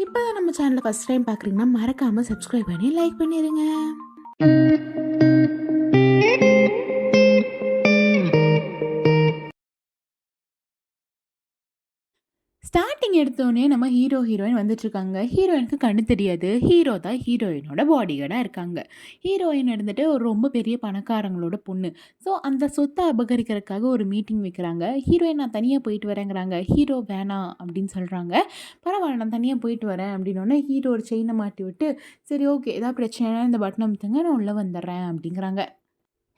இப்போ தான் நம்ம சேனலை ஃபஸ்ட் டைம் பார்க்குறீங்கன்னா மறக்காமல் சப்ஸ்கிரைப் பண்ணி லைக் பண்ணிடுங்க எடுத்தோடனே நம்ம ஹீரோ ஹீரோயின் வந்துட்டுருக்காங்க. ஹீரோயினுக்கு கண்ணு தெரியாது. ஹீரோ தான் ஹீரோயினோட பாடிகார்டாக இருக்காங்க. ஹீரோயின் இருந்துட்டு ஒரு ரொம்ப பெரிய பணக்காரங்களோட பொண்ணு. ஸோ அந்த சொத்தை அபகரிக்கிறதுக்காக ஒரு மீட்டிங் வைக்கிறாங்க. ஹீரோயின் நான் தனியாக போயிட்டு வரேங்கிறாங்க. ஹீரோ வேணாம் அப்படின்னு சொல்கிறாங்க பரவாயில்ல நான் தனியாக போயிட்டு வரேன் அப்படின்னோடனே ஹீரோ ஒரு செயினை மாட்டி விட்டு சரி ஓகே ஏதாவது பிரச்சனைனா இந்த பட்டன் அமுத்துங்க நான் உள்ளே வந்துடுறேன் அப்படிங்கிறாங்க.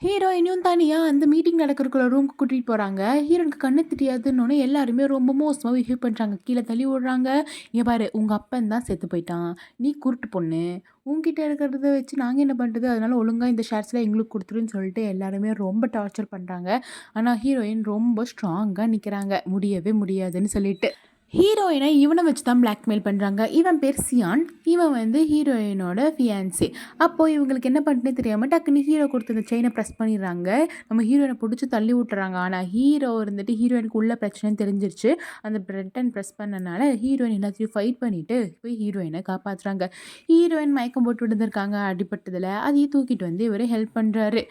ஹீரோயினும் தனியாக அந்த மீட்டிங் நடக்கிறக்குள்ள ரூமுக்கு கூட்டிகிட்டு போகிறாங்க ஹீரோனுக்கு கண்ணு தெரியாதுன்னு எல்லாருமே ரொம்ப மோசமாக பிஹேவ் பண்ணுறாங்க கீழே தள்ளி விடுறாங்க இங்கே பாரு உங்கள் அப்பன் தான் செத்து போயிட்டான். நீ குருட்டு பொண்ணு. உங்ககிட்ட இருக்கிறத வச்சு நாங்கள் என்ன பண்ணுறது அதனால் ஒழுங்காக இந்த ஷேர்ஸ்லாம் எங்களுக்கு கொடுத்துருன்னு சொல்லிட்டு எல்லாருமே ரொம்ப டார்ச்சர் பண்ணுறாங்க ஆனால் ஹீரோயின் ரொம்ப ஸ்ட்ராங்காக நிற்கிறாங்க முடியவே முடியாதுன்னு சொல்லிட்டு. ஹீரோயினை இவனை வச்சு தான் பிளாக்மெயில் பண்ணுறாங்க இவன் பேர் சியான் இவன் வந்து ஹீரோயினோட ஃபியான்சி அப்போது இவங்களுக்கு என்ன பண்ணுறதுனே தெரியாமல் டக்குன்னு ஹீரோ கொடுத்த இந்த செயினை ப்ரெஸ் பண்ணிடுறாங்க. நம்ம ஹீரோயினை பிடிச்சி தள்ளி விட்டுறாங்க. ஆனால் ஹீரோ இருந்துட்டு ஹீரோயினுக்கு உள்ள பிரச்சனை தெரிஞ்சிருச்சு. அந்த பட்டன் ப்ரெஸ் பண்ணனால ஹீரோயின் எல்லாத்தையும் ஃபைட் பண்ணிவிட்டு போய் ஹீரோயினை காப்பாற்றுறாங்க ஹீரோயின் மயக்கம் போட்டு விழுந்திருக்காங்க அடிப்பட்டதில் அதையும் தூக்கிட்டு வந்து இவர் ஹெல்ப் பண்ணுறாரு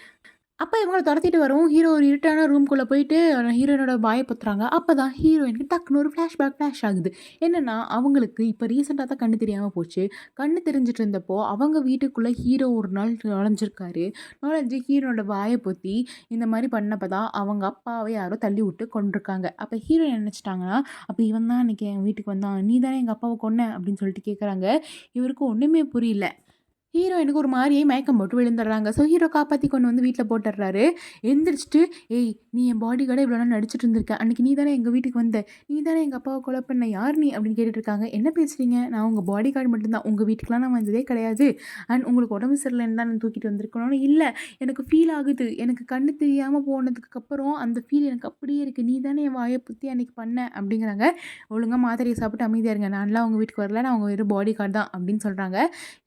அப்போ இவங்களை துரத்திட்டு வரும். ஹீரோ ஒரு இருட்டான ரூம்குள்ளே போயிட்டு ஹீரோயினோட வாயை பத்துறாங்க. அப்போ தான் ஹீரோயினுக்கு டக்குன்னு ஒரு ஃப்ளாஷ்பேக் ஃப்ளாஷ் ஆகுது. என்னென்னா அவங்களுக்கு இப்போ ரீசெண்டாக தான் கண்ணு தெரியாமல் போச்சு. கண்ணு தெரிஞ்சிட்டு இருந்தப்போ அவங்க வீட்டுக்குள்ளே ஹீரோ ஒரு நாள் நுழைஞ்சிருக்காரு. நுழைஞ்சு ஹீரோனோட வாயை பொத்தி இந்த மாதிரி பண்ணப்போ தான் அவங்க அப்பாவை யாரோ தள்ளி விட்டு கொண்டிருக்காங்க. அப்போ ஹீரோ நினச்சிட்டாங்கன்னா அப்போ இவன் தான் அன்றைக்கி என் வீட்டுக்கு வந்தான். நீ தானே எங்கள் அப்பாவை கொன்ன? அப்படின்னு சொல்லிட்டு கேட்குறாங்க இவருக்கு ஒன்றுமே புரியல. ஹீரோயினுக்கு ஒரு மாதிரியே மயக்கம் போட்டு விழுந்துடுறாங்க. ஸோ ஹீரோ காப்பாற்றி கொண்டு வந்து வீட்டில் போட்டுடுறாரு. எந்திரிச்சிட்டு ஏய் நீ என் பாடி கார்டை இவ்வளோ நாள் நடிச்சிட்டு இருந்திருக்க. அன்றைக்கி நீ தானே எங்கள் வீட்டுக்கு வந்த? நீ தானே எங்கள் அப்பாவை கொலை பண்ண? யார் நீ? அப்படின்னு கேட்டுட்ருக்காங்க. என்ன பேசுகிறீங்க நான் உங்கள் பாடி கார்டு மட்டும்தான். உங்கள் வீட்டுக்கெலாம் நான் வந்ததே கிடையாது. அண்ட் உங்களுக்கு உடம்பு சரியில்லைன்னு தான் நான் தூக்கிட்டு வந்திருக்கணும்னு இல்லை. எனக்கு ஃபீல் ஆகுது. எனக்கு கண்ணு தெரியாமல் போனதுக்கு அப்புறம் அந்த ஃபீல் எனக்கு அப்படியே இருக்குது நீ தானே என் வாயை புத்தி அன்றைக்கி பண்ண? அப்படிங்கிறாங்க. ஒழுங்காக மாத்திரையை சாப்பிட்டு அமைதியாக இருங்க. நான்லாம் உங்கள் வீட்டுக்கு வரல. நான் உங்கள் வெறும் பாடி கார்டு தான். அப்படின்னு சொல்கிறாங்க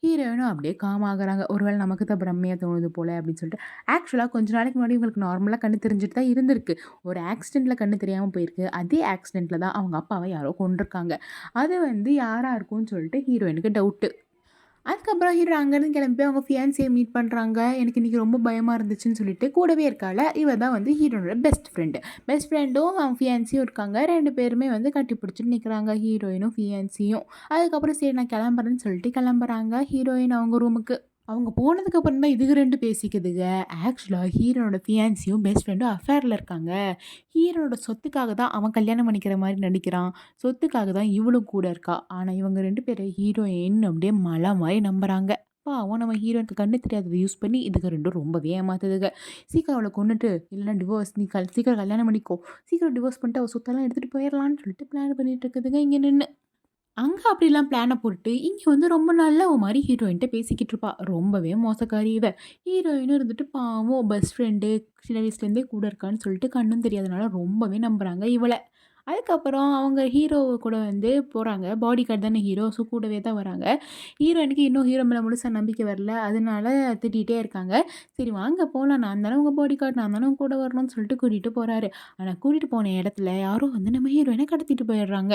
ஹீரோயினும் அப்படியே காம் ஆகிறாங்க. ஒருவேளை நமக்கு தான் பிரம்மையாக தோணுது போல் அப்படின்னு சொல்லிட்டு. ஆக்சுவலாக கொஞ்ச நாளைக்கு முன்னாடி இவங்களுக்கு நார்மலாக கண்ணு தெரிஞ்சுட்டு தான் இருந்திருக்கு. ஒரு ஆக்சிடெண்ட்டில் கண்ணு தெரியாமல் போயிருக்கு. அதே ஆக்சிடெண்ட்டில் தான் அவங்க அப்பாவை யாரோ கொண்டிருக்காங்க அது வந்து யாராக இருக்கும்னு சொல்லிட்டு ஹீரோயினுக்கு டவுட்டு அதுக்கப்புறம் ஹீரோ அங்கேருந்து கிளம்பி அவங்க ஃபியான்சியை மீட் பண்ணுறாங்க எனக்கு இன்றைக்கி ரொம்ப பயமாக இருந்துச்சுன்னு சொல்லிட்டு கூடவே இருக்கால. இவ தான் வந்து ஹீரோனோட பெஸ்ட் ஃப்ரெண்டு பெஸ்ட் ஃப்ரெண்டும் அவங்க ஃபியான்சியும் இருக்காங்க. ரெண்டு பேருமே வந்து கட்டி பிடிச்சிட்டு நிற்கிறாங்க ஹீரோயினும் ஃபியான்சியும் அதுக்கப்புறம் சரி நான் கிளம்புறேன்னு சொல்லிட்டு கிளம்புறாங்க ஹீரோயின் அவங்க ரூமுக்கு அவங்க போனதுக்கப்புறம் தான் இதுக்கு ரெண்டு பேசிக்குதுங்க. ஆக்சுவலாக ஹீரோனோட ஃபியான்சியும் பெஸ்ட் ஃப்ரெண்டும் அஃபேரில் இருக்காங்க. ஹீரோனோட சொத்துக்காக தான் அவன் கல்யாணம் பண்ணிக்கிற மாதிரி நடிக்கிறான். சொத்துக்காக தான் இவளும் கூட இருக்கா. ஆனால் இவங்க ரெண்டு பேரும் ஹீரோயின் அப்படியே மழை மாதிரி நம்புகிறாங்க பாவம் நம்ம ஹீரோனுக்கு கண்ணு தெரியாததை யூஸ் பண்ணி இதுக்கு ரெண்டும் ரொம்பவே ஏமாத்துதுங்க. சீக்கிரம் அவளை கொண்டுட்டு இல்லைன்னா டிவோர்ஸ் நீ கல் சீக்கிரம் கல்யாணம் பண்ணிக்கோ. சீக்கிரம் டிவோர்ஸ் பண்ணிட்டு அவள் சொத்தெல்லாம் எடுத்துகிட்டு போயிடலான்னு சொல்லிட்டு பிளான் பண்ணிட்டு இருக்குதுங்க இங்கே நின்று அங்கே அப்படிலாம் பிளானை போட்டு இங்கே வந்து ரொம்ப நல்ல ஒரு மாதிரி ஹீரோயின்ட்ட பேசிக்கிட்டு இருப்பா. ரொம்பவே மோசக்காரி இவ. ஹீரோயினும் இருந்துட்டு பாவம் பெஸ்ட் ஃப்ரெண்டு சின்ன வயசுலேருந்தே கூட இருக்கான்னு சொல்லிட்டு கண்ணும் தெரியாதனால ரொம்பவே நம்புகிறாங்க இவளை. அதுக்கப்புறம் அவங்க ஹீரோ கூட வந்து போகிறாங்க பாடி கார்டு தானே ஹீரோ ஸோ கூடவே தான் வராங்க. ஹீரோயினுக்கு இன்னும் ஹீரோ மேலே முழுசாக நம்பிக்கை வரல. அதனால திட்டிகிட்டே இருக்காங்க. சரி வாங்க போகலாம் நான் தானே உங்கள் பாடி கார்டு நான் தானே கூட வரணும்னு சொல்லிட்டு கூட்டிகிட்டு போகிறாரு ஆனால் கூட்டிகிட்டு போன இடத்துல யாரோ வந்து நம்ம ஹீரோயினை கடத்திட்டு போயிடுறாங்க.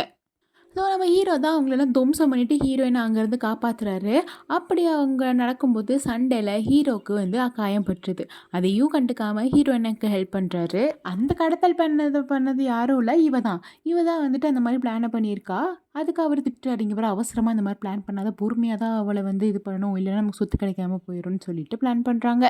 ஸோ நம்ம ஹீரோ தான் அவங்களெல்லாம் துவம்சம் பண்ணிவிட்டு ஹீரோயினை அங்கேருந்து காப்பாற்றுறாரு அப்படி அவங்க நடக்கும்போது சண்டையில் ஹீரோவுக்கு வந்து காயம் பெற்றுது அதையும் கண்டுக்காமல் ஹீரோயினுக்கு ஹெல்ப் பண்ணுறாரு அந்த கடத்தல் பண்ணது பண்ணது யாரும் இல்லை இவ தான். இவ தான் வந்துட்டு அந்த மாதிரி பிளானை பண்ணியிருக்கா. அதுக்கு அவர் திட்டுறாரு இங்கே வர அவசரமாக இந்த மாதிரி பிளான் பண்ணாத பொறுமையாக தான் அவளை வந்து இது பண்ணணும். இல்லைன்னா நமக்கு சொத்து கிடைக்காம போயிடும்னு சொல்லிட்டு பிளான் பண்ணுறாங்க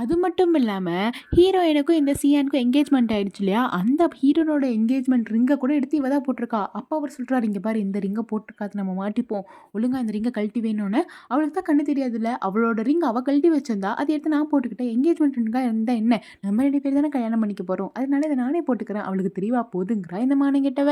அது மட்டும் இல்லாமல் ஹீரோயினுக்கும் இந்த சியானுக்கும் என்கேஜ்மெண்ட் ஆகிடுச்சு இல்லையா? அந்த ஹீரோனோட என்கேஜ்மெண்ட் ரிங்கை கூட எடுத்து இவ தான் போட்டிருக்கா. அப்போ அவர் சொல்கிறாரு இங்கே பாரு இந்த ரிங்கை போட்டிருக்காது நம்ம மாட்டிப்போம். ஒழுங்காக இந்த ரிங்கை கழட்டி வேணும்னு. அவளுக்கு தான் கண்ணு தெரியாதுல்ல அவளோட ரிங் அவள் கழட்டி வச்சிருந்தா அதை எடுத்து நான் போட்டுக்கிட்டேன். என்கேஜ்மெண்ட் ரிங்காக இருந்தால் என்ன? நம்ம ரெண்டு பேர் தானே கல்யாணம் பண்ணிக்க போகிறோம் அதனால இதை நானே போட்டுக்கிறேன். அவளுக்கு தெரியவா போதுங்கிறா இந்த மானங்கிட்டவ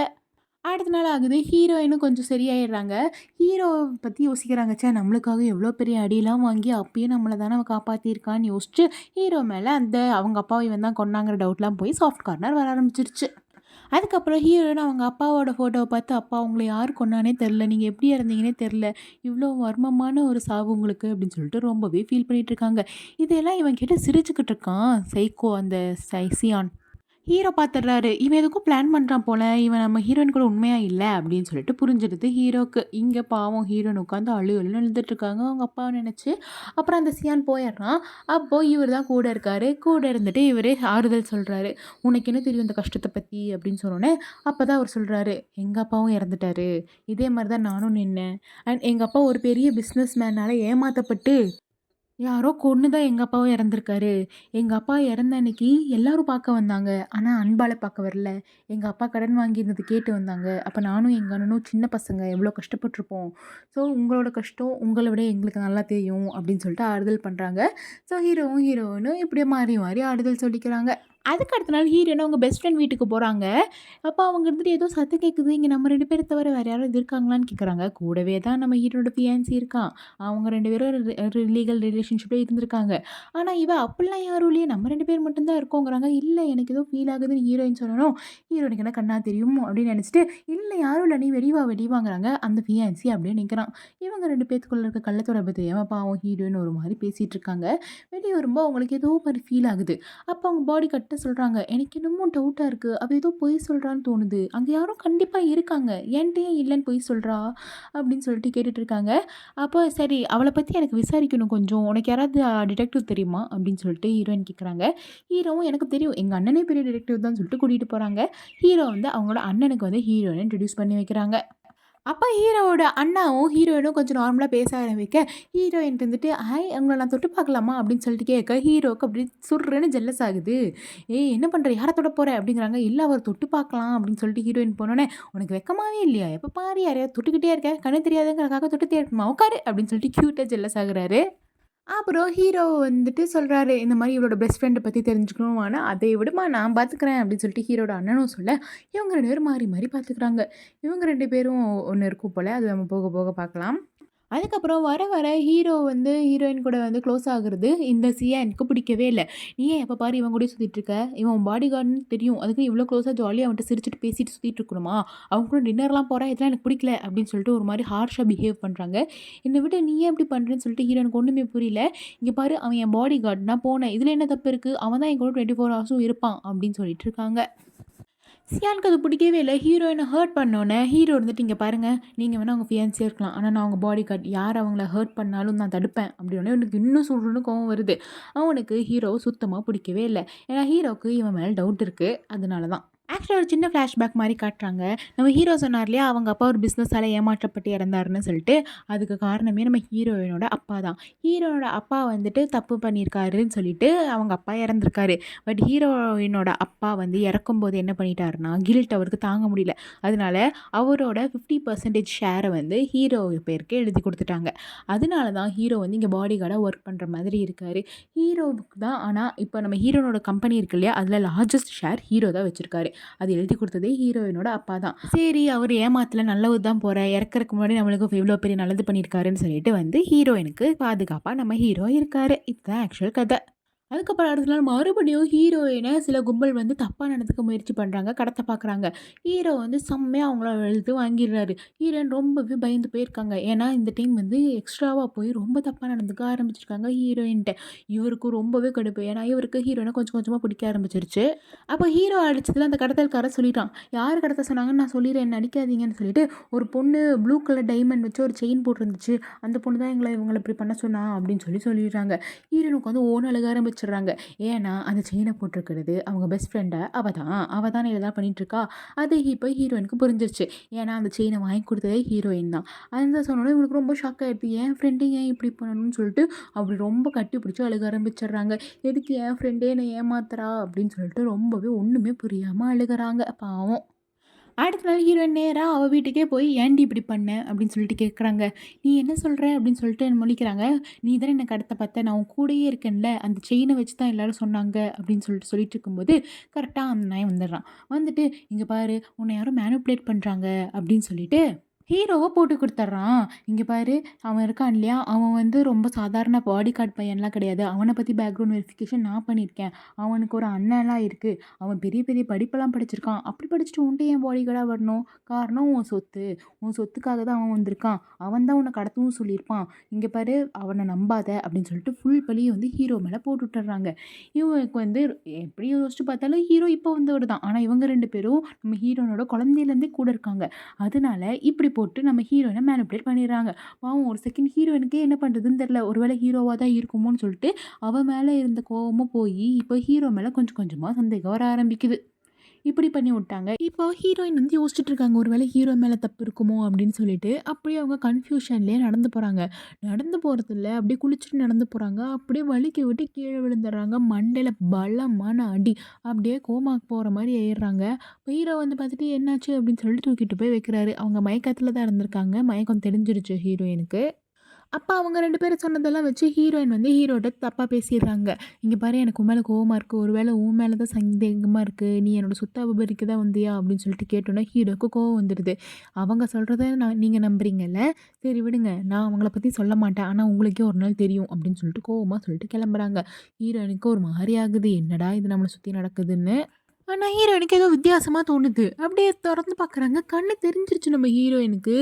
அடுத்த நாள் ஆகுது. ஹீரோயினும் கொஞ்சம் சரியாயிடுறாங்க. ஹீரோவை பற்றி யோசிக்கிறாங்க. சே நம்மளுக்காக எவ்வளோ பெரிய அடியெலாம் வாங்கி அப்பயும் நம்மளை தானே அவன் காப்பாற்றிருக்கான்னு யோசிச்சு ஹீரோ மேலே அந்த அவங்க அப்பாவை இவன் தான் கொண்டாங்கிற டவுட்லாம் போய் சாஃப்ட் கார்னர் வர ஆரம்பிச்சிருச்சு. அதுக்கப்புறம் ஹீரோயின் அவங்க அப்பாவோட ஃபோட்டோவை பார்த்து அப்பா உங்களை யார் கொண்டானே தெரில நீங்கள் எப்படி இறந்தீங்கன்னே தெரில இவ்வளோ வர்மமான ஒரு சாவு உங்களுக்கு அப்படின்னு சொல்லிட்டு ரொம்பவே ஃபீல் பண்ணிகிட்டு இருக்காங்க. இதெல்லாம் இவன் கிட்ட சிரிச்சுக்கிட்டு இருக்கான். சைக்கோ அந்த சைசியான் ஹீரோ பார்த்துடுறாரு. இவன் எதுக்கும் பிளான் பண்ணுறான் போல. இவன் நம்ம ஹீரோயின் கூட உண்மையாக இல்லை அப்படின்னு சொல்லிட்டு புரிஞ்சிடுது ஹீரோக்கு. இங்கே பாவம் ஹீரோயின் உட்காந்து அழு அழுன்னு அழுதுட்டு இருக்காங்க அவங்க அப்பாவை நினச்சி அப்புறம் அந்த சியான் போயிடுறான். அப்போ இவர் தான் கூட இருக்காரு. கூட இருந்துட்டு இவரே ஆறுதல் சொல்கிறாரு "உனக்கு என்ன தெரியும் இந்த கஷ்டத்தை பற்றி அப்படின்னு சொன்னோனே, அப்பதான் அவர் சொல்கிறாரு எங்கள் அப்பாவும் இறந்துட்டாரு. இதே மாதிரி தான் நானும் நின்னேன். அண்ட் எங்கள் அப்பா ஒரு பெரிய பிஸ்னஸ் மேனால ஏமாத்தப்பட்டு யாரோ கொன்று தான் எங்கள் அப்பாவும் இறந்துருக்காரு எங்கள் அப்பா இறந்த அன்னைக்கு எல்லாரும் பார்க்க வந்தாங்க. ஆனால் அன்பால் பார்க்க வரல. எங்கள் அப்பா கடன் வாங்கியிருந்தது கேட்டு வந்தாங்க. அப்போ நானும் எங்கள் அண்ணனும் சின்ன பசங்க எவ்வளோ கஷ்டப்பட்டுருப்போம். ஸோ உங்களோட கஷ்டம் உங்களை விட எங்களுக்கு நல்லா தெரியும் அப்படின்னு சொல்லிட்டு ஆறுதல் பண்ணுறாங்க ஸோ ஹீரோவும் ஹீரோயினும் இப்படியே மாறி மாறி ஆறுதல் சொல்லிக்கிறாங்க. அதுக்கு அடுத்த நாள் ஹீரோனா அவங்க பெஸ்ட் ஃப்ரெண்ட் வீட்டுக்கு போகிறாங்க அப்போ அவங்க இருந்துட்டு ஏதோ சத்து கேட்குது. இங்கே நம்ம ரெண்டு பேரை தவிர வேறு யாராவது இருக்காங்களான்னு கேட்குறாங்க. கூடவே தான் நம்ம ஹீரோட ஃபியான்சி இருக்கான். அவங்க ரெண்டு பேரும் ரி லீகல் ரிலேஷன்ஷிப்பே இருந்திருக்காங்க. ஆனால் இவ அப்படிலாம் யாரும் இல்லையே நம்ம ரெண்டு பேர் மட்டும்தான் இருக்கோங்கிறாங்க. இல்லை எனக்கு ஏதோ ஃபீல் ஆகுதுன்னு ஹீரோயின் சொல்லணும் ஹீரோனுக்கு என்ன கண்ணா தெரியும் அப்படின்னு நினச்சிட்டு இல்லை யாரும் இல்லை நீ வெளிவா வா வாங்குறாங்க. அந்த ஃபியான்சி அப்படியே நிற்கிறான் இவங்க ரெண்டு பேத்துக்குள்ள இருக்க கள்ள தொடர்பு பாவம் ஹீரோயின் ஒரு மாதிரி பேசிகிட்டு இருக்காங்க. வெளியே வரும்போது அவங்களுக்கு ஏதோ மாதிரி ஃபீல் ஆகுது. அப்போ அவங்க பாடி கட் கரெக்டாக சொல்கிறாங்க "எனக்கு என்னமோ டவுட்டாக இருக்குது அவள் ஏதோ பொய் சொல்கிறான்னு தோணுது. அங்கே யாரும் கண்டிப்பாக இருக்காங்க. ஏன்ட்டே ஏன் பொய் சொல்கிறா அப்படின்னு சொல்லிட்டு கேட்டுட்டு இருக்காங்க. அப்போ சரி அவளை பற்றி எனக்கு விசாரிக்கணும் கொஞ்சம். உனக்கு யாராவது டிடெக்டிவ் தெரியுமா? அப்படின்னு சொல்லிட்டு ஹீரோயின் கேட்குறாங்க. ஹீரோவும் எனக்கு தெரியும். எங்கள் அண்ணனே பெரிய டிடெக்டிவ் தான் சொல்லிட்டு கூட்டிகிட்டு போகிறாங்க ஹீரோ வந்து அவங்களோட அண்ணனுக்கு வந்து ஹீரோயின இன்ட்ரடியூஸ் பண்ணி வைக்கிறாங்க. அப்போ ஹீரோவோட அண்ணாவும், ஹீரோயினும் கொஞ்சம் நார்மலாக பேச ஆரம்பிக்க, ஹீரோயின் இருந்துட்டு, "ஹாய் அவங்கள நான் தொட்டு பார்க்கலாமா?" அப்படின்னு சொல்லிட்டு கேட்க, ஹீரோக்கு அப்படி சுடுறேன்னு ஜெல்லஸ் ஆகுது. "ஏய் என்ன பண்ணுற யாரை தொட போகிற அப்படிங்கிறாங்க. இல்லை அவர் தொட்டு பார்க்கலாம்." அப்படின்னு சொல்லிட்டு ஹீரோயின் போனோன்னே "உனக்கு வெட்கமாவே இல்லையா? எப்போ பாரு யாரையா தொட்டுக்கிட்டே இருக்க. கண்ணு தெரியாதுங்கிறக்காக தொட்டுட்டே இருக்கணுமா? உட்காரு." அப்படின்னு சொல்லிட்டு க்யூட்டாக ஜெல்லஸ் ஆகுறாரு. அப்புறம் ஹீரோ வந்துட்டு சொல்கிறாரு "இந்த மாதிரி இவளோட பெஸ்ட் ஃப்ரெண்டை பற்றி தெரிஞ்சுக்கணும்." ஆனால் "அதை விடுமா நான் பார்த்துக்கிறேன்." அப்படின்னு சொல்லிட்டு ஹீரோட அண்ணனும் சொல்ல, இவங்க ரெண்டு பேரும் மாறி மாறி பார்த்துக்கிறாங்க. இவங்க ரெண்டு பேரும் ஒன்று இருக்கும் போல. அது நம்ம போக போக பார்க்கலாம். அதுக்கப்புறம் வர வர ஹீரோ வந்து ஹீரோயின் கூட வந்து க்ளோஸ் ஆகுறது இந்த சியா எனக்கு பிடிக்கவே இல்லை "நீ ஏன் எப்போ பாரு இவன் கூட சுற்றிட்டு இருக்க? இவன் பாடி கார்டுன்னு தெரியும். அதுக்கு இவ்வளோ க்ளோஸாக ஜாலியாக அவன்கிட்ட சிரிச்சுட்டு பேசிட்டு சுற்றிட்டு இருக்கணுமா? அவன் கூட டின்னர்லாம் போகிறா இதெல்லாம் எனக்கு பிடிக்கல." அப்படின்னு சொல்லிட்டு ஒரு மாதிரி ஹார்ஷாக பிஹேவ் பண்ணுறாங்க இந்த விட நீ ஏன் இப்படி பண்ணுறேன்னு சொல்லிட்டு ஹீரோனுக்கு ஒன்றுமே புரியல. இங்கே பாரு அவன் என் பாடி கார்டு நான் போனேன். இதில் என்ன தப்பு இருக்குது அவன் தான் என் கூட 24 ஹவர்ஸும் இருப்பான்." அப்படின்னு சொல்லிட்டு இருக்காங்க. சியானுக்கு அது பிடிக்கவே இல்லை ஹீரோயினை ஹர்ட் பண்ணோன்னே ஹீரோ இருந்துட்டு, இங்கே பாருங்கள் நீங்கள் வேணால் அவங்க ஃபியான்சியா இருக்கலாம். ஆனால் நான் அவங்க பாடி கார்ட். யார் அவங்கள ஹர்ட் பண்ணாலும் நான் தடுப்பேன்." அப்படின்னோனே உனக்கு இன்னும் சொல்கிறேன்னு கோவம் வருது. அவனுக்கு ஹீரோ சுத்தமாக பிடிக்கவே இல்லை ஏன்னா ஹீரோவுக்கு இவன் மேலே டவுட் இருக்குது அதனால தான். ஆக்சுவலாக ஒரு சின்ன ஃப்ளாஷ்பேக் மாதிரி காட்டுறாங்க. நம்ம ஹீரோ சொன்னார் இல்லையா, அவங்க அப்பா ஒரு பிஸ்னஸால் ஏமாற்றப்பட்டு இறந்தாருன்னு சொல்லிட்டு. அதுக்கு காரணமே நம்ம ஹீரோயினோட அப்பா தான். ஹீரோனோட அப்பா வந்துட்டு தப்பு பண்ணியிருக்காருன்னு சொல்லிட்டு அவங்க அப்பா இறந்துருக்காரு பட் ஹீரோயினோட அப்பா வந்து இறக்கும்போது என்ன பண்ணிட்டாருன்னா, கில்ட் அவருக்கு தாங்க முடியல. அதனால அவரோட ஃபிஃப்டி பர்சன்டேஜ் ஷேரை வந்து ஹீரோ பேருக்கு எழுதி கொடுத்துட்டாங்க அதனால தான் ஹீரோ வந்து இங்கே பாடி கார்டாக ஒர்க் பண்ணுற மாதிரி இருக்காரு. ஹீரோவுக்கு தான் ஆனால் இப்போ நம்ம ஹீரோனோட கம்பெனி இருக்கு இல்லையா, அதில் லார்ஜஸ்ட் ஷேர் ஹீரோ தான் வச்சுருக்காரு அது எழுதி கொடுத்ததே ஹீரோயினோட அப்பா தான். சரி அவர் ஏமாத்தல நல்லது தான் போகிற இறக்கறதுக்கு முன்னாடி நம்மளுக்கு இவ்வளோ பெரிய நல்லது பண்ணியிருக்காருன்னு சொல்லிட்டு வந்து ஹீரோயினுக்கு பாதுகாப்பாக நம்ம ஹீரோ இருக்காரு. இதுதான் ஆக்சுவல் கதை அதுக்கப்புறம் அடுத்த நாள் மறுபடியும் ஹீரோயினை சில கும்பல் வந்து தப்பாக நடந்துக்க முயற்சி பண்ணுறாங்க கடத்த பார்க்குறாங்க. ஹீரோ வந்து செம்மையாக அவங்கள எழுத்து வாங்கிடுறாரு. ஹீரோயின் ரொம்பவே பயந்து போயிருக்காங்க. ஏன்னா இந்த டைம் வந்து எக்ஸ்ட்ராவாக போய் ரொம்ப தப்பாக நடந்துக்க ஆரம்பிச்சிருக்காங்க ஹீரோயின்ட்ட. இவருக்கு ரொம்பவே கடுப்பு. ஏன்னா இவருக்கு ஹீரோயினை கொஞ்சம் கொஞ்சமாக பிடிக்க ஆரம்பிச்சிருச்சு. அப்போ ஹீரோ அடித்ததில் அந்த கடத்தல்காரன் சொல்லிட்டான். "யார் கடத்த சொன்னாங்கன்னு நான் சொல்லிடுறேன். நடிக்காதீங்கன்னு சொல்லிட்டு ஒரு பொண்ணு ப்ளூ கலர் டைமண்ட் வச்சு ஒரு செயின் போட்டிருந்துச்சு. அந்த பொண்ணு தான் எங்களை இவங்கள இப்படி பண்ண சொன்னா அப்படின்னு சொல்லி சொல்லிடுறாங்க. ஹீரோனுக்கு வந்து ஓன்னு அழுக வச்சிடுறாங்க ஏன்னா அந்த செயினை போட்டிருக்கிறது அவங்க பெஸ்ட் ஃப்ரெண்டை அவ தான். அவ தான் இதெல்லாம் பண்ணிகிட்ருக்கா அது இப்போ ஹீரோயினுக்கு புரிஞ்சிருச்சு. ஏன்னா அந்த செயினை வாங்கி கொடுத்ததே ஹீரோயின் தான். அதுதான் சொன்னோன்னே இவங்களுக்கு ரொம்ப ஷாக் ஆகிடுது என் ஃப்ரெண்டு ஏன் இப்படி பண்ணணும்னு சொல்லிட்டு அப்படி ரொம்ப கட்டி பிடிச்சி அழுக ஆரம்பிச்சிடுறாங்க. எதுக்கு என் ஃப்ரெண்டே என்னை ஏமாத்துறா அப்படின்னு சொல்லிட்டு ரொம்பவே ஒன்றுமே புரியாமல் அழுகுறாங்க பாவம். அடுத்த நாள் ஹீரோயின் நேராக அவள் வீட்டுக்கே போய் "ஏன்டி இப்படி பண்ண?" அப்படின்னு சொல்லிட்டு கேட்குறாங்க. "நீ என்ன சொல்கிற அப்படின்னு சொல்லிட்டு முழிக்கிறாங்க. "நீ தானே என்னை கடத்த பார்த்த. நான் உன் கூடயே இருக்கேன்ல. அந்த செயினை வச்சு தான் எல்லாரும் சொன்னாங்க." அப்படின்னு சொல்லிட்டு சொல்லிட்டு இருக்கும்போது, கரெக்டாக அந்த நாய் வந்துடுறான். வந்துட்டு, இங்கே பாரு உன்னை யாரும் மேனுப்புலேட் பண்ணுறாங்க அப்படின்னு சொல்லிட்டு ஹீரோவை போட்டு கொடுத்துட்றான் இங்கே பாரு, அவன் இருக்கான் இல்லையா? அவன் வந்து ரொம்ப சாதாரண பாடி கார்ட் பையன்லாம் கிடையாது. அவனை பற்றி பேக்ரவுண்ட் வெரிஃபிகேஷன் நான் பண்ணியிருக்கேன். அவனுக்கு ஒரு அண்ணன்லாம் இருக்குது அவன் பெரிய பெரிய படிப்பெல்லாம் படிச்சிருக்கான். அப்படி படிச்சுட்டு உன்ட்டு என் பாடி கார்டாக வரணும்? காரணம் உன் சொத்து. உன் சொத்துக்காக தான் அவன் வந்திருக்கான். அவன் தான் உன்னை கடத்தவும் சொல்லியிருப்பான். இங்கே பாரு, அவனை நம்பாத அப்படின்னு சொல்லிட்டு ஃபுல் பழியை வந்து ஹீரோ மேலே போட்டு விட்டுறாங்க இவனுக்கு வந்து எப்படி யோசிச்சு பார்த்தாலும் ஹீரோ இப்போ வந்தவர் தான். ஆனால் இவங்க ரெண்டு பேரும் நம்ம ஹீரோனோட குழந்தையிலேருந்தே கூட இருக்காங்க. அதனால இப்படி போட்டு நம்ம ஹீரோயினை மேனிப்புலேட் பண்ணிடுறாங்க. பாவம் ஒரு செகண்ட் ஹீரோயினுக்கே என்ன பண்ணுறதுன்னு தெரில ஒரு வேளை தான் இருக்குமோன்னு சொல்லிட்டு அவள் மேலே இருந்த கோபமும் போய் இப்போ ஹீரோ மேலே கொஞ்சம் கொஞ்சமாக சந்தேகம் வர ஆரம்பிக்குது. இப்படி பண்ணி விட்டாங்க. இப்போ ஹீரோயின் வந்து யோசிச்சுட்டு இருக்காங்க. ஒரு வேளை ஹீரோ மேலே தப்பு இருக்குமோ அப்படின்னு சொல்லிட்டு, அப்படியே அவங்க கன்ஃபியூஷன்லேயே நடந்து போகிறாங்க நடந்து போகிறதில்ல அப்படியே குளிச்சுட்டு நடந்து போகிறாங்க அப்படியே வழுக்கி விட்டு கீழே விழுந்துடுறாங்க. மண்டையில் பலமான அடி. அப்படியே கோமாக்கு போகிற மாதிரி ஆயிடுறாங்க. ஹீரோ வந்து பார்த்துட்டு என்னாச்சு அப்படின்னு சொல்லிட்டு தூக்கிட்டு போய் வைக்கிறாரு. அவங்க மயக்கத்தில் தான் இருந்திருக்காங்க. மயக்கம் தெரிஞ்சிருச்சு ஹீரோயினுக்கு. அப்போ அவங்க ரெண்டு பேரும் சொன்னதெல்லாம் வச்சு ஹீரோயின் வந்து ஹீரோட்ட தப்பாக பேசிடுறாங்க. இங்கே பாரு எனக்கு உன் மேலே கோவமாக இருக்குது ஒரு வேளை உன் மேலே தான் சந்தேகமாக இருக்குது நீ என்னோட சுத்த அபகரிக்க தான் வந்தியா?" அப்படின்னு சொல்லிட்டு கேட்டோன்னா ஹீரோக்கு கோவம் வந்துடுது. அவங்க சொல்கிறத நான் நீங்கள் நம்புறீங்கல்ல? சரி விடுங்க. நான் அவங்கள பற்றி சொல்ல மாட்டேன். ஆனால் உங்களுக்கே ஒரு நாள் தெரியும் அப்படின்னு சொல்லிட்டு கோவமாக சொல்லிட்டு கிளம்புறாங்க. ஹீரோயினுக்கு ஒரு மாதிரி ஆகுது. என்னடா இது நம்மளை சுற்றி நடக்குதுன்னு. ஆனால் ஹீரோயினுக்கு ஏதோ வித்தியாசமாக தோணுது. அப்படியே திறந்து பார்க்குறாங்க. கண்ணு தெரிஞ்சிருச்சு நம்ம ஹீரோயினுக்கு.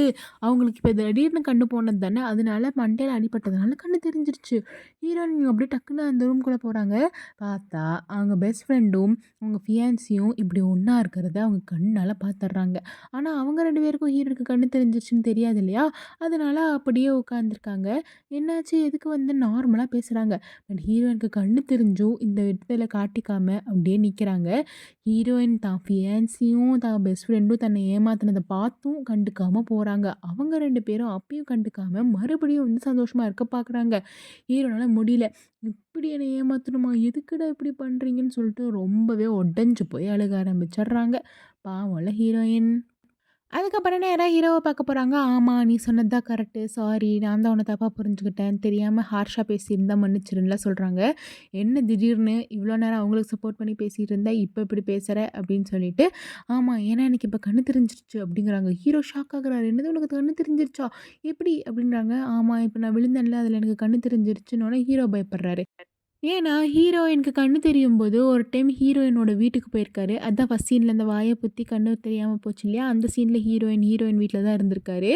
அவங்களுக்கு இப்போ திடீர்னு கண்ணு போனது தானே. அதனால மண்டையில் அடிபட்டதுனால கண்ணு தெரிஞ்சிருச்சு. ஹீரோயின் அப்படியே டக்குன்னு அந்த ரூம்குள்ளே போகிறாங்க பார்த்தா அவங்க பெஸ்ட் ஃப்ரெண்டும், அவங்க ஃபியான்சியும் இப்படி ஒன்றா இருக்கிறத அவங்க கண்ணால் பார்த்துட்றாங்க ஆனால் அவங்க ரெண்டு பேருக்கும் ஹீரோக்கு கண்ணு தெரிஞ்சிருச்சுன்னு தெரியாது இல்லையா? அதனால அப்படியே உட்காந்துருக்காங்க. என்னாச்சு? எதுக்கு வந்து நார்மலாக பேசுகிறாங்க பட் ஹீரோயினுக்கு கண்ணு தெரிஞ்சும் இந்த இடத்துல காட்டிக்காமல் அப்படியே நிற்கிறாங்க ஹீரோயின் தான் ஃபியான்சியும், தான் பெஸ்ட் ஃப்ரெண்டும் தன்னை ஏமாத்தினதை பார்த்தும் கண்டுக்காமல் போகிறாங்க அவங்க ரெண்டு பேரும் அப்பயும் கண்டுக்காமல் மறுபடியும் வந்து சந்தோஷமாக இருக்க பார்க்குறாங்க. ஹீரோனால் முடியல. "இப்படி என்னை ஏமாத்தணுமா? எதுக்குடா இப்படி பண்ணுறீங்கன்னு சொல்லிட்டு ரொம்பவே உடஞ்சி போய் அழுக ஆரம்பிச்சிடுறாங்க. பாவம்ல ஹீரோயின். அதுக்கப்புறம் நேராக ஹீரோவை பார்க்க போகிறாங்க ஆமாம் நீ சொன்னது தான் கரெக்ட்டு. சாரி நான் தான் உன்னை தப்பாக புரிஞ்சுக்கிட்டேன். தெரியாமல் ஹார்ஷாக பேசியிருந்தா மன்னிச்சிருன்னுலாம்" சொல்கிறாங்க "என்ன திடீர்னு இவ்வளோ நேரம் அவங்களுக்கு சப்போர்ட் பண்ணி பேசிகிட்டு இருந்த, இப்போ இப்படி பேசுகிற அப்படின்னு சொல்லிட்டு, ஆமாம் ஏன்னா எனக்கு இப்போ கண்ணு தெரிஞ்சிருச்சு" அப்படிங்கிறாங்க. ஹீரோ ஷாக் ஆகுறாரு. "என்னது உனக்கு கண்ணு தெரிஞ்சிருச்சா? எப்படி?" அப்படின்றாங்க. ஆமாம் இப்போ நான் விழுந்தேன்ல அதில் எனக்கு கண்ணு தெரிஞ்சிருச்சுன்னு ஹீரோ பயப்படுறாரு. ஏன்னா ஹீரோயினுக்கு கண்ணு தெரியும் போது ஒரு டைம் ஹீரோயினோட வீட்டுக்கு போயிருக்காரு. அதான் ஃபர்ஸ்ட் சீனில் அந்த வாயை பற்றி கண்ணு தெரியாமல் போச்சு இல்லையா? அந்த சீனில் ஹீரோயின் ஹீரோயின் வீட்டில் தான் இருந்திருக்காரு.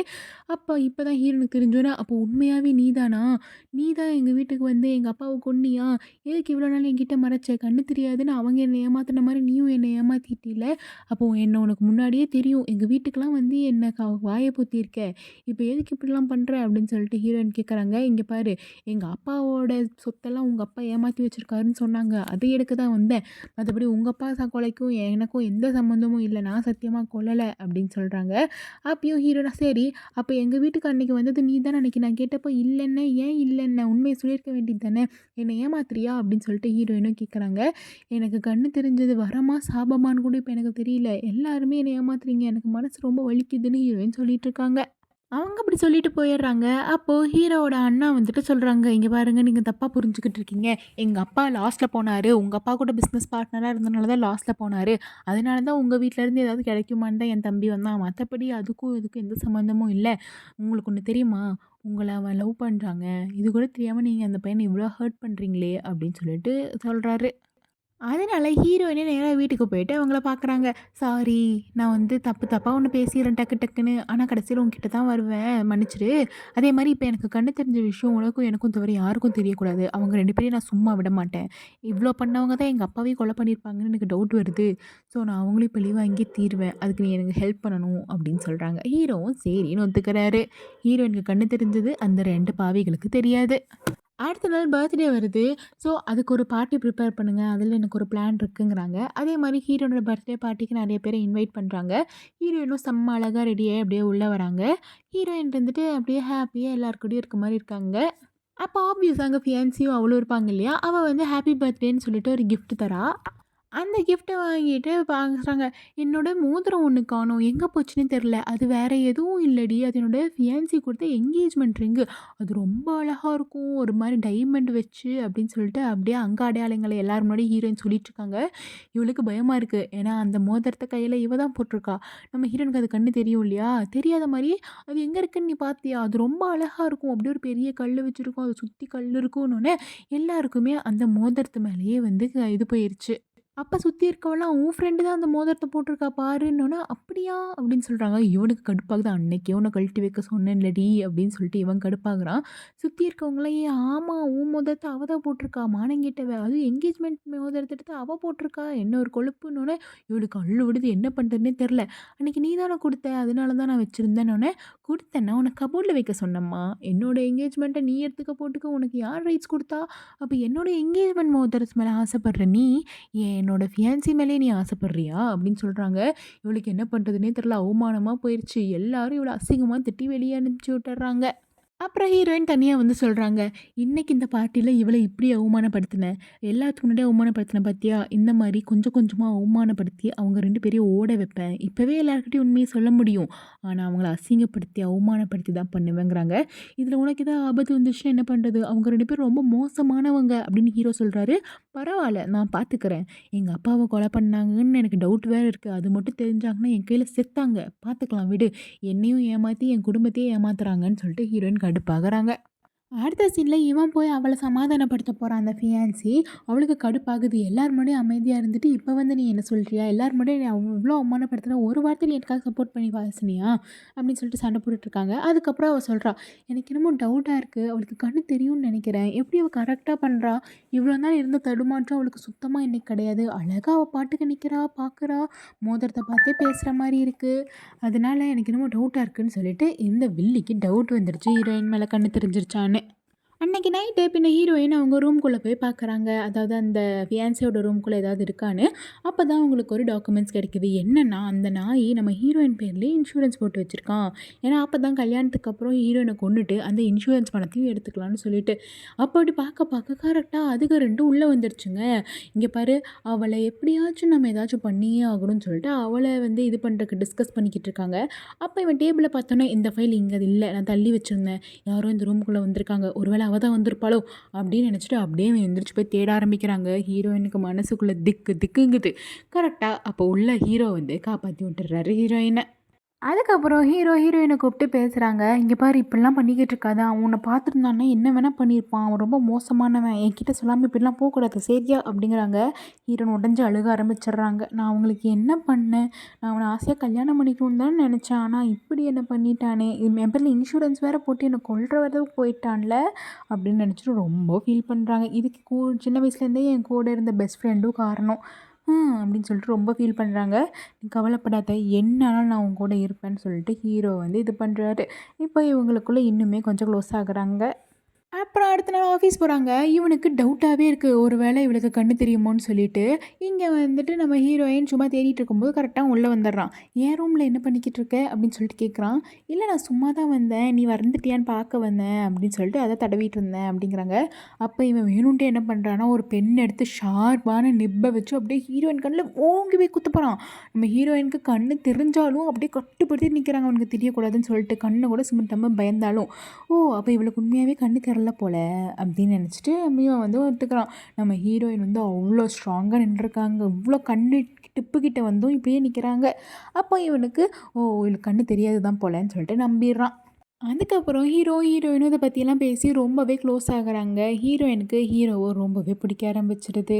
அப்போ இப்போ தான் ஹீரோயினுக்கு தெரிஞ்சோன்னா "அப்போ உண்மையாகவே நீ தானா? நீ தான் எங்கள் வீட்டுக்கு வந்து எங்கள் அப்பாவை கொன்னியா? எதுக்கு இவ்வளோ நாள் என்கிட்ட மறைச்ச? கண்ணு தெரியாதுன்னு அவங்க என்னை ஏமாத்தின மாதிரி நீயும் என்னை ஏமாத்திட்டில? அப்போ என்னை உனக்கு முன்னாடியே தெரியும். எங்கள் வீட்டுக்கெலாம் வந்து என்னை க வாயை பொத்தியிருக்க. இப்போ எதுக்கு இப்படிலாம் பண்ணுற அப்படின்னு சொல்லிட்டு ஹீரோயின் கேட்குறாங்க. இங்கே பாரு எங்கள் அப்பாவோட சொத்தெல்லாம் உங்கள் அப்பா ஏமாற்றி வச்சிருக்காருன்னு சொன்னாங்க. அதை எடுக்க தான் வந்தேன். மற்றபடி உங்கள் அப்பா கொலைக்கும் எனக்கும் எந்த சம்மந்தமும் இல்லை நான் சத்தியமாக கொல்லலை அப்படின்னு சொல்கிறாங்க அப்பயும் ஹீரோனா, "சரி அப்போ எங்கள் வீட்டுக்கு அன்னைக்கு வந்தது நீ தான் அன்னைக்கு நான் கேட்டப்போ இல்லைன்னு ஏன் இல்லைன்னு உண்மையை சொல்லியிருக்க வேண்டியது தானே? என்னை ஏமாத்துறியா?" அப்படின்னு சொல்லிட்டு ஹீரோயினும் கேட்குறாங்க. "எனக்கு கண்ணு தெரிஞ்சது வரமா? சாபமான்னு கூட இப்போ எனக்கு தெரியல. எல்லாருமே என்னை ஏமாத்துறீங்க. எனக்கு மனசு ரொம்ப வலிக்குதுன்னு" ஹீரோயின் சொல்லிட்டு இருக்காங்க. அவங்க அப்படி சொல்லிட்டு போயிடுறாங்க. அப்போது ஹீரோவோட அண்ணா வந்துட்டு சொல்கிறாங்க இங்கே பாருங்கள் நீங்கள் தப்பாக புரிஞ்சுக்கிட்டு இருக்கீங்க. எங்கள் அப்பா லாஸ்ட்டில் போனாரு. உங்கள் அப்பா கூட பிஸ்னஸ் பார்ட்னராக இருந்தனால தான் லாஸ்ட்டில் போனார் அதனால தான் உங்கள் வீட்டிலேருந்து ஏதாவது கிடைக்குமான்னு தான் என் தம்பி வந்தான். மற்றபடி அதுக்கும் இதுக்கும் எந்த சம்மந்தமும் இல்லை உங்களுக்கு ஒன்று தெரியுமா? உங்களை அவன் லவ் பண்ணுறாங்க இது கூட தெரியாமல் நீங்கள் அந்த பையனை இவ்வளோ ஹர்ட் பண்ணுறீங்களே அப்படின்னு சொல்லிட்டு சொல்கிறாரு அதனால ஹீரோயினே நேராக வீட்டுக்கு போயிட்டு அவங்கள பார்க்குறாங்க. "சாரி நான் வந்து தப்பு தப்பாக ஒன்று பேசிடுறேன் டக்கு டக்குன்னு. ஆனால் கடைசியில உங்ககிட்ட தான் வருவேன். மன்னிச்சிடு. அதே மாதிரி இப்போ எனக்கு கண்ணு தெரிஞ்ச விஷயம் உனக்கும் எனக்கும் தவிர யாருக்கும் தெரியக்கூடாது. அவங்க ரெண்டு பேரையும் நான் சும்மா விட மாட்டேன். இவ்வளோ பண்ணவங்க தான் எங்கள் அப்பாவையும் கொலை பண்ணியிருப்பாங்கன்னு எனக்கு டவுட் வருது. ஸோ நான் அவங்களையும் பழி வாங்கி தீருவேன். அதுக்கு நீ எனக்கு ஹெல்ப் பண்ணணும்" அப்படின்னு சொல்கிறாங்க ஹீரோவும் சரின்னு ஒத்துக்கிறாரு. ஹீரோயினுக்கு கண்ணு தெரிஞ்சது அந்த ரெண்டு பாவிகளுக்கு தெரியாது. அடுத்த நாள் பர்த்டே வருது. ஸோ அதுக்கு ஒரு பார்ட்டி ப்ரிப்பேர் பண்ணுங்கள் அதில் எனக்கு ஒரு பிளான் இருக்குங்கிறாங்க. அதே மாதிரி ஹீரோனோட பர்த்டே பார்ட்டிக்கு நிறைய பேரை இன்வைட் பண்ணுறாங்க ஹீரோயினும் செம்ம அழகாக ரெடியாக அப்படியே உள்ளே வராங்க. ஹீரோயின் இருந்துட்டு அப்படியே ஹாப்பியாக எல்லார் கூடயும் இருக்க மாதிரி இருக்காங்க. அப்போ ஆப்வியஸ் அங்கே ஃபியான்சியும் அவளும் இருப்பாங்க இல்லையா? அவள் வந்து ஹாப்பி பர்த்டேன்னு சொல்லிட்டு ஒரு கிஃப்ட் தரா. அந்த கிஃப்ட்டை வாங்கிட்டு பார்க்குறாங்க. என்னோடய மோதிரம் ஒன்று காணும் எங்கே போச்சுன்னு தெரில அது வேற எதுவும் இல்லைடி அது என்னோடய ஃபியான்சி கொடுத்த என்கேஜ்மெண்ட் ரிங்கு. அது ரொம்ப அழகாக இருக்கும். ஒரு மாதிரி டைமண்ட் வச்சு" அப்படின்னு சொல்லிட்டு அப்படியே அங்கே அடையாளங்களை எல்லார் முன்னாடி ஹீரோயின் சொல்லிட்டுருக்காங்க. இவளுக்கு பயமாக இருக்குது ஏன்னா அந்த மோதிரத்தை கையில் இவ தான் போட்டிருக்கா நம்ம ஹீரோனுக்கு அது கண்ணு தெரியும் இல்லையா? தெரியாத மாதிரி "அது எங்கே இருக்குன்னு நீ பார்த்தியா? அது ரொம்ப அழகாக இருக்கும். அப்படியே ஒரு பெரிய கல் வச்சுருக்கும் அதை சுற்றி கல் இருக்குன்னோனே" எல்லாருக்குமே அந்த மோதிரத்து மேலேயே வந்து இது போயிருச்சு. அப்போ சுற்றி இருக்கவெல்லாம் "உன் ஃப்ரெண்டு தான் அந்த மோதிரத்தை போட்டிருக்கா பாருன்னொன்னா "அப்படியா?" அப்படின்னு சொல்கிறாங்க இவனுக்கு கடுப்பாகுது. "அன்னைக்கே உன்னை கழட்டி வைக்க சொன்னேன்லடி" அப்படின்னு சொல்லிட்டு இவன் கடுப்பாகிறான் சுற்றி இருக்கவங்கலாம், "ஏய் ஆமாம் உன் மோதிரத்தை அவ தான் போட்டிருக்கா. மானங்கெட்டவ. அதுவும் என்கேஜ்மெண்ட் மோதிரத்தை எடுத்து அவள் போட்டிருக்கா. என்ன ஒரு கொழுப்புன்னொன்னே இவளுக்கு அள்ளு விடுது. என்ன பண்ணுறதுன்னே தெரில "அன்னைக்கு நீ தானே கொடுத்த அதனால தான் நான் வச்சுருந்தேன்னொன்னே கொடுத்தேன்னா உனக்கு கபோர்டில் வைக்க சொன்னம்மா என்னோட என்கேஜ்மெண்ட்டை நீ எடுத்துக்க போட்டுக்க உனக்கு யார் ரைட்ஸ் கொடுத்தா அப்போ என்னோட என்கேஜ்மெண்ட் மோதிரத்து மேலே ஆசைப்படுற நீ, ஏன் என்னோட ஃபியான்சி மேலே நீ ஆசைப்படுறியா?" அப்படின்னு சொல்கிறாங்க இவளுக்கு என்ன பண்ணுறதுனே தெரில அவமானமாக போயிடுச்சு எல்லாரும் இவ்வளோ அசிங்கமாக திட்டி வெளியே அனுப்பிச்சி விட்டுறாங்க அப்புறம் ஹீரோயின் தனியாக வந்து சொல்கிறாங்க இன்றைக்கி இந்த பார்ட்டியில் இவளை இப்படி அவமானப்படுத்தினேன். எல்லாத்துக்கு முன்னாடி அவமானப்படுத்தினேன் பார்த்தியா? இந்த மாதிரி கொஞ்சம் கொஞ்சமாக அவமானப்படுத்தி அவங்க ரெண்டு பேரையும் ஓட வைப்பேன். இப்போவே எல்லாருக்கிட்டையும் உண்மையை சொல்ல முடியும். ஆனால் அவங்கள அசிங்கப்படுத்தி, அவமானப்படுத்தி தான் பண்ணுவேங்கிறாங்க. இதில் உனக்கு ஏதாவது ஆபத்து வந்துச்சுன்னா என்ன பண்ணுறது அவங்க ரெண்டு பேரும் ரொம்ப மோசமானவங்க" அப்படின்னு ஹீரோ சொல்கிறாரு பரவாயில்ல நான் பார்த்துக்கிறேன். எங்கள் அப்பாவை கொலை பண்ணாங்கன்னு எனக்கு டவுட் வேறு இருக்குது அது மட்டும் தெரிஞ்சாங்கன்னா என் கையில் செத்தாங்க. பார்த்துக்கலாம் விடு. என்னையும் ஏமாற்றி என் குடும்பத்தையே ஏமாத்துறாங்கன்னு" சொல்லிட்டு ஹீரோயின் கடுப்பாகிறாங்க அடுத்த சீனில் இவன் போய் அவளை சமாதானப்படுத்த போகிறான் அந்த ஃபியான்சி. அவளுக்கு கடுப்பாகுது. எல்லார் முன்னாடியும் அமைதியாக இருந்துட்டு, இப்போ வந்து நீ என்ன சொல்கிறியா எல்லார் முன்னாடியும் என்னை அவ்வளோ அவமானப்படுத்துன. ஒரு வார்த்தை நீ எனக்காக சப்போர்ட் பண்ணி வாசினியா அப்படின்னு சொல்லிட்டு சண்டை போட்டுட்ருக்காங்க அதுக்கப்புறம் அவள் சொல்கிறா "எனக்கு என்னமோ டவுட்டாக இருக்குது அவளுக்கு கண்ணு தெரியும்னு நினைக்கிறேன் எப்படி அவள் கரெக்டாக பண்ணுறா இவ்வளோ நாள் இருந்த தடுமாற்றம் அவளுக்கு சுத்தமாக இன்றைக்கி கிடையாது. அழகா அவள் பாட்டுக்கு நிற்கிறா பார்க்குறா. மோதிரத்தை பார்த்தே பேசுகிற மாதிரி இருக்குது அதனால எனக்கு என்னமோ டவுட்டாக இருக்குன்னு" சொல்லிட்டு இந்த வில்லிக்கு டவுட் வந்துடுச்சு ஹீரோயின் மேலே கண்ணு தெரிஞ்சிருச்சான்னு. அன்னைக்கு நைட்டு பின்ன ஹீரோயின் அவங்க ரூம்குள்ளே போய் பார்க்குறாங்க. அதாவது அந்த ஃபியான்சியோட ரூம்குள்ள ஏதாவது இருக்கான்னு. அப்போ தான் அவங்களுக்கு ஒரு டாக்குமெண்ட்ஸ் கிடைக்குது. என்னென்னா அந்த நாய் நம்ம ஹீரோயின் பேர்லேயே இன்சூரன்ஸ் போட்டு வச்சுருக்கான் ஏன்னா அப்போ தான் கல்யாணத்துக்கு அப்புறம் ஹீரோயினை கொண்டுட்டு அந்த இன்சூரன்ஸ் பணத்தையும் எடுத்துக்கலாம்னு சொல்லிட்டு. அப்படி பார்க்க பார்க்க கரெக்டாக அதுக்கு ரெண்டும் உள்ளே வந்துருச்சுங்க. இங்கே பாரு அவளை எப்படியாச்சும் நம்ம ஏதாச்சும் பண்ணியே ஆகணும்னு" சொல்லிட்டு அவளை வந்து இது பண்ணுறதுக்கு டிஸ்கஸ் பண்ணிக்கிட்டு இருக்காங்க. அப்போ இவன் டேபிளில் பார்த்தோன்னா "இந்த ஃபைல் இங்கே இல்லை நான் தள்ளி வச்சிருந்தேன். யாரும் இந்த ரூம்குள்ளே வந்திருக்காங்க. ஒருவேளை அவ தான் வந்திருப்பாளோ?" அப்படின்னு நினச்சிட்டு அப்படியே எந்திரிச்சு போய் தேட ஆரம்பிக்கிறாங்க. ஹீரோயினுக்கு மனசுக்குள்ளே திக்கு திக்குங்குது. கரெக்டாக அப்போ உள்ள ஹீரோ வந்து காப்பாற்றி விட்டுறாரு ஹீரோயினை அதுக்கப்புறம் ஹீரோ ஹீரோயினை கூப்பிட்டு பேசுகிறாங்க இங்கே பாரு இப்படிலாம் பண்ணிக்கிட்டு இருக்காதா உன்னை பார்த்துருந்தானே பார்த்துருந்தான்னா என்ன வேணால் பண்ணியிருப்பான். அவன் ரொம்ப மோசமானவன். என்கிட்ட சொல்லாமல் இப்படிலாம் போகக்கூடாது சரியா?" அப்படிங்கிறாங்க. ஹீரோன் உடஞ்சி அழுக ஆரம்பிச்சிடுறாங்க. "நான் அவங்களுக்கு என்ன பண்ணேன்? நான் அவனை ஆசையாக கல்யாணம் பண்ணிக்கணும்னு தானே நினச்சேன் ஆனால் இப்படி என்ன பண்ணிட்டானே! என் பேர்ல இன்சூரன்ஸ் வேறு போட்டு என்னை கொல்ற அளவுக்கு போயிட்டான்ல" அப்படின்னு நினச்சிட்டு ரொம்ப ஃபீல் பண்ணுறாங்க இதுக்கு கூ சின்ன வயசுலேருந்தே என் கூட இருந்த பெஸ்ட் ஃப்ரெண்டும் காரணம். அப்படின்னு சொல்லிட்டு ரொம்ப ஃபீல் பண்ணுறாங்க "நீ கவலைப்படாத. என்னனாலும் நான் உன் கூட இருப்பேன்னு" சொல்லிட்டு ஹீரோ வந்து இது பண்ணுறாரு இப்போ இவங்களுக்குள்ளே இன்னுமே கொஞ்சம் க்ளோஸ் ஆகுறாங்க. அப்புறம் அடுத்த நாள் ஆஃபீஸ் போகிறாங்க இவனுக்கு டவுட்டாகவே இருக்குது ஒரு வேளை இவளுக்கு கண்ணு தெரியுமோன்னு சொல்லிட்டு. இங்கே வந்துட்டு நம்ம ஹீரோயின் சும்மா தேடிட்டு இருக்கும்போது கரெக்டாக உள்ளே வந்துடுறான். ஏன் ரூமில் என்ன பண்ணிக்கிட்டு இருக்க?" அப்படின்னு சொல்லிட்டு கேட்குறான். இல்லை நான் சும்மா தான் வந்தேன். நீ வறந்துட்டியான்னு பார்க்க வந்தேன்" அப்படின்னு சொல்லிட்டு அதை தடவிட்டு இருந்தேன் அப்படிங்கிறாங்க. அப்போ இவன் வேணும்ட்டே என்ன பண்ணுறான்னா ஒரு பெண் எடுத்து ஷார்ப்பான நிப்பை வச்சு அப்படியே ஹீரோயின் கண்ணில் ஓங்கி போய் குத்து போகிறான் நம்ம ஹீரோயினுக்கு கண்ணு தெரிஞ்சாலும் அப்படியே கட்டுப்படுத்தி நிற்கிறாங்க அவனுக்கு தெரியக்கூடாதுன்னு சொல்லிட்டு. கண்ணை கூட சிமிட்டாம பயந்தாலும். "ஓ! அப்போ இவளுக்கு உண்மையாகவே கண்ணு தெரியல போல" அப்படின்னு நினச்சிட்டு இவன் வந்து ஒத்துக்கிறான். நம்ம ஹீரோயின் வந்து அவ்வளோ ஸ்ட்ராங்காக நின்றுருக்காங்க. இவ்வளோ கண்ணு டிப்புக்கிட்ட வந்தும் இப்படியே நிற்கிறாங்க அப்போ இவனுக்கு, "ஓ! இவளுக்கு கண்ணு தெரியாது தான் போலன்னு" சொல்லிட்டு நம்பிடுறான் அதுக்கப்புறம் ஹீரோ, ஹீரோயினும் இதை பத்தியெல்லாம் பேசி ரொம்பவே க்ளோஸ் ஆகுறாங்க. ஹீரோயினுக்கு ஹீரோவ ரொம்பவே பிடிக்க ஆரம்பிச்சிடுது.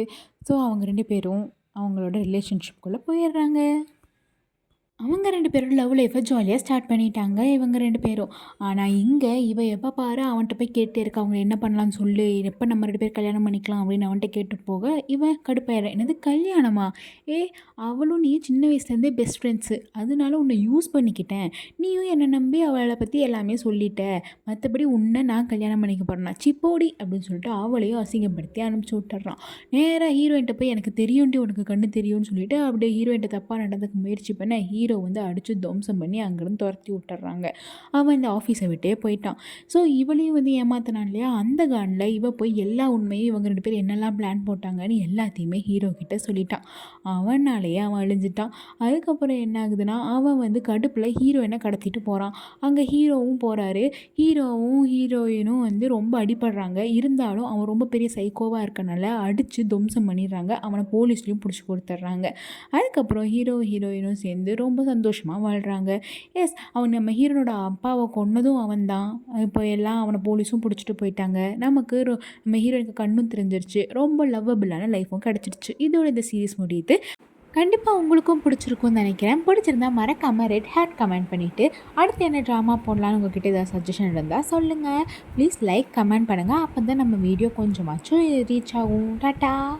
ஸோ அவங்க ரெண்டு பேரும் அவங்களோட ரிலேஷன்ஷிப்குள்ளே போயிடுறாங்க அவங்க ரெண்டு பேரும் லவ் லைஃப்பை ஜாலியாக ஸ்டார்ட் பண்ணிட்டாங்க. இவங்க ரெண்டு பேரும். ஆனால் இங்கே இவ எப்போ பாரு அவன்கிட்ட போய் கேட்டே இருக்க அவங்க என்ன பண்ணலாம்னு சொல்லு. எப்போ நம்ம ரெண்டு பேரும் கல்யாணம் பண்ணிக்கலாம்" அப்படின்னு அவன்கிட்ட கேட்டு போக, இவன் கடுப்பாயிடுறான். "என்னது கல்யாணமா? ஏ அவளும் நீ சின்ன வயசுலேருந்தே பெஸ்ட் ஃப்ரெண்ட்ஸு. அதனால உன்னை யூஸ் பண்ணிக்கிட்டேன். நீயும் என்னை நம்பி அவளை பற்றி எல்லாமே சொல்லிட்ட. மற்றபடி உன்னை நான் கல்யாணம் பண்ணிக்க போகிறேன் சிப்போடி அப்படின்னு சொல்லிட்டு அவளையும் அசிங்கப்படுத்தி அனுப்பிச்சு விட்டுறான் நேராக ஹீரோயின்ட்ட போய், "எனக்கு தெரியும்டி உனக்கு கண்ணு தெரியும்னு" சொல்லிட்டு அப்படியே ஹீரோயின்ட்ட தப்பாக நடந்துக்க முயற்சி பண்ண, ஹீரோ ஹீரோ வந்து அடித்து துவம்சம் பண்ணி அங்கேருந்து துரத்தி விட்டுறாங்க. அவன் இந்த ஆஃபீஸை விட்டே போயிட்டான். ஸோ இவளையும் வந்து ஏமாத்தினான் இல்லையா? அந்த காண்டில் இவ போய் எல்லா உண்மையும் இவங்க ரெண்டு பேர் என்னெல்லாம் பிளான் போட்டாங்கன்னு எல்லாத்தையுமே ஹீரோ கிட்ட சொல்லிட்டான். அவனாலேயே அவன் அழிஞ்சிட்டான். அதுக்கப்புறம் என்ன ஆகுதுன்னா அவன் வந்து கடுப்பில் ஹீரோயினை கடத்திட்டு போகிறான் அங்கே ஹீரோவும் போகிறாரு ஹீரோவும் ஹீரோயினும் வந்து ரொம்ப அடிபடுறாங்க. இருந்தாலும் அவன் ரொம்ப பெரிய சைக்கோவாக இருக்கனால அடித்து துவம்சம் பண்ணிடுறாங்க. அவனை போலீஸ்லேயும் பிடிச்சி கொடுத்துட்றாங்க. அதுக்கப்புறம் ஹீரோ ஹீரோயினும் சேர்ந்து ரொம்ப சந்தோஷமாக வாழ்கிறாங்க எஸ் அவன் நம்ம ஹீரோனோட அப்பாவை கொன்னதும் அவன் தான் இப்போ எல்லாம் அவனை போலீஸும் பிடிச்சிட்டு போயிட்டாங்க. நமக்கு ரொ- நம்ம ஹீரோயினுக்கு கண்ணும் தெரிஞ்சிருச்சு. ரொம்ப லவ்வபிளான லைஃப்பும் கிடச்சிருச்சு இதோட இந்த சீரீஸ் முடியுது. கண்டிப்பாக உங்களுக்கும் பிடிச்சிருக்கும்னு நினைக்கிறேன். பிடிச்சிருந்தா மறக்காமல் ரெட் ஹேட் கமெண்ட் பண்ணிவிட்டு அடுத்து என்ன ட்ராமா போடலான்னு உங்ககிட்ட ஏதாவது சஜஷன் இருந்தால் சொல்லுங்கள் ப்ளீஸ் லைக் கமெண்ட் பண்ணுங்கள் அப்போ தான் நம்ம வீடியோ கொஞ்சமாச்சும் ரீச் ஆகும். டாட்டா